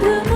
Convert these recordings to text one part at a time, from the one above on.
the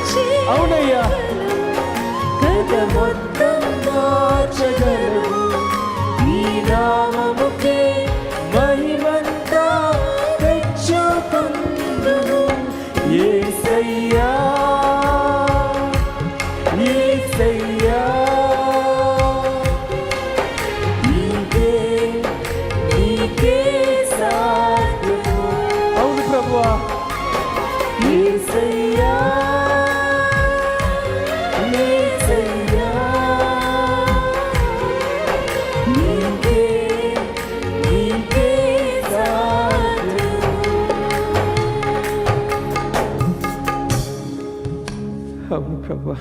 అవునయ్యా. కథ మొత్తం మార్చగలవు ఈ నామముకే మహిమంతా తెచ్చుకుందును. ఏసయ్యా ఏసయ్యా. నీకే నీకే సాధ్యము అవును 不